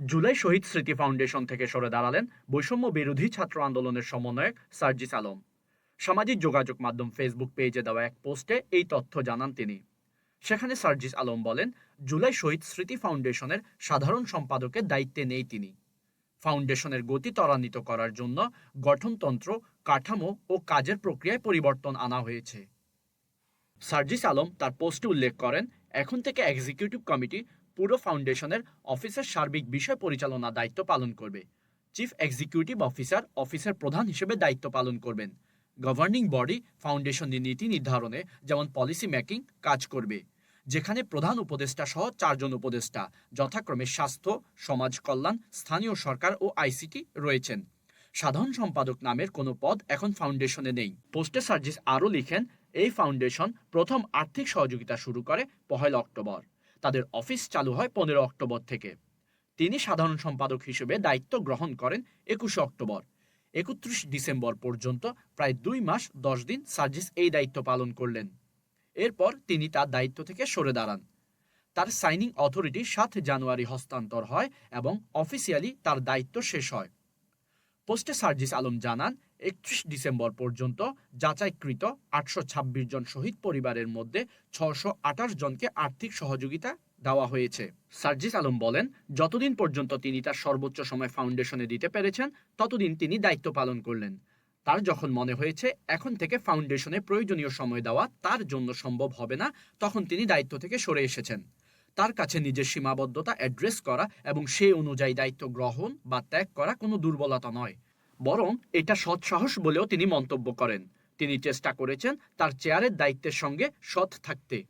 জুলাই শহীদ স্মৃতি ফাউন্ডেশন থেকে সরে দাঁড়ালেন বৈষম্য বিরোধী ছাত্র আন্দোলনের সমন্বয়ক সার্জিস আলম। সামাজিক যোগাযোগ মাধ্যম ফেসবুক পেজে দেওয়া এক পোস্টে এই তথ্য জানান তিনি। সেখানে সার্জিস আলম বলেন, জুলাই শহীদ স্মৃতি ফাউন্ডেশনের সাধারণ সম্পাদকের দায়িত্বে নেই তিনি। ফাউন্ডেশনের গতি ত্বরান্বিত করার জন্য গঠনতন্ত্র, কাঠামো ও কাজের প্রক্রিয়ায় পরিবর্তন আনা হয়েছে। সার্জিস আলম তার পোস্টে উল্লেখ করেন, এখন থেকে এক্সিকিউটিভ কমিটি পুরো ফাউন্ডেশনের অফিসের সার্বিক বিষয় পরিচালনা দায়িত্ব পালন করবে। চিফ এক্সিকিউটিভ অফিসার অফিসের প্রধান হিসেবে দায়িত্ব পালন করবেন। গভর্নিং বডি ফাউন্ডেশনের নীতি নির্ধারণে যেমন পলিসি মেকিং কাজ করবে। যেখানে প্রধান উপদেষ্টা সহ চারজন উপদেষ্টা, যথাক্রমে স্বাস্থ্য, সমাজ কল্যাণ, স্থানীয় সরকার ও আইসিটি রয়েছেন। সাধারণ সম্পাদক নামের কোনো পদ এখন ফাউন্ডেশনে নেই। পোস্টে সার্জিস আরও লিখেন, এই ফাউন্ডেশন প্রথম আর্থিক সহযোগিতা শুরু করে পহেলা অক্টোবর। তাদের অফিস চালু হয় পনেরো অক্টোবর থেকে। তিনি সাধারণ সম্পাদক হিসেবে দায়িত্ব গ্রহণ করেন একুশে অক্টোবর। একত্রিশ ডিসেম্বর পর্যন্ত প্রায় দুই মাস, দশ দিন সার্জিস এই দায়িত্ব পালন করলেন। এরপর তিনি তার দায়িত্ব থেকে সরে দাঁড়ান। তার সাইনিং অথরিটি সাত জানুয়ারি হস্তান্তর হয় এবং অফিসিয়ালি তার দায়িত্ব শেষ হয়। পোস্টে সার্জিস আলম জানান একত্রিশ ডিসেম্বর পর্যন্ত যাচাইকৃত আটশো ছাব্বিশ জন শহীদ পরিবারের মধ্যে ছশো আঠাশ জনকে আর্থিক সহযোগিতা দেওয়া হয়েছে। সার্জিস আলম বলেন, যতদিন পর্যন্ত তিনি তার সর্বোচ্চ সময় ফাউন্ডেশনে দিতে পেরেছেন, ততদিন তিনি দায়িত্ব পালন করলেন। তার যখন মনে হয়েছে, এখন থেকে ফাউন্ডেশনে প্রয়োজনীয় সময় দেওয়া তার জন্য সম্ভব হবে না, তখন তিনি দায়িত্ব থেকে সরে এসেছেন। তার কাছে নিজের সীমাবদ্ধতা অ্যাড্রেস করা এবং সে অনুযায়ী দায়িত্ব গ্রহণ বা ত্যাগ করা কোনো দুর্বলতা নয়। বরং এটা সৎসাহস বলেও তিনি মন্তব্য করেন। তিনি চেষ্টা করেছেন তার চেয়ারের দায়িত্বের সঙ্গে সৎ থাকতে।